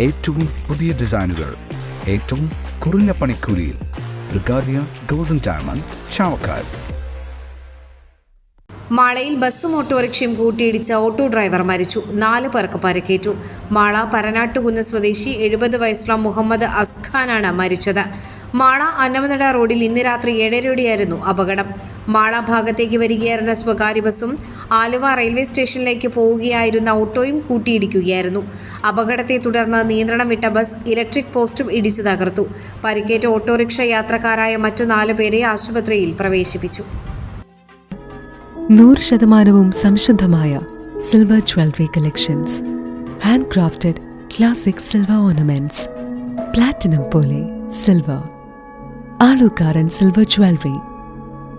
ഏറ്റവും പുതിയ ഡിസൈനുകൾ ഏറ്റവും കുറഞ്ഞ പണിക്കൂലിയിൽ. ബ്രിഗാദിയ ഗോൾഡൻ ഡയമണ്ട് ചാവക്കാട്. മാളയിൽ ബസ്സും ഓട്ടോറിക്ഷയും കൂട്ടിയിടിച്ച ഓട്ടോ ഡ്രൈവർ മരിച്ചു. നാല് പേർക്ക് പരിക്കേറ്റു. മാള പരനാട്ടുകുന്ന് സ്വദേശി എഴുപത് വയസ്സുള്ള മുഹമ്മദ് അസ്ഖാനാണ് മരിച്ചത്. മാള അന്നമനട റോഡിൽ ഇന്ന് രാത്രി ഏഴരയോടെയായിരുന്നു അപകടം. മാള ഭാഗത്തേക്ക് വരികയായിരുന്ന സ്വകാര്യ ബസ്സും ആലുവ റെയിൽവേ സ്റ്റേഷനിലേക്ക് പോവുകയായിരുന്ന ഓട്ടോയും കൂട്ടിയിടിക്കുകയായിരുന്നു. അപകടത്തെ തുടർന്ന് നിയന്ത്രണം വിട്ട ബസ് ഇലക്ട്രിക് പോസ്റ്റും ഇടിച്ചു തകർത്തു. പരിക്കേറ്റ ഓട്ടോറിക്ഷ യാത്രക്കാരായ മറ്റു നാലു പേരെ ആശുപത്രിയിൽ പ്രവേശിപ്പിച്ചു. നൂറ് ശതമാനവും സംശുദ്ധമായ silver jewellery collections handcrafted classic silver ornaments platinum പോലെ സിൽവർ ആളുകാരൻ silver jewellery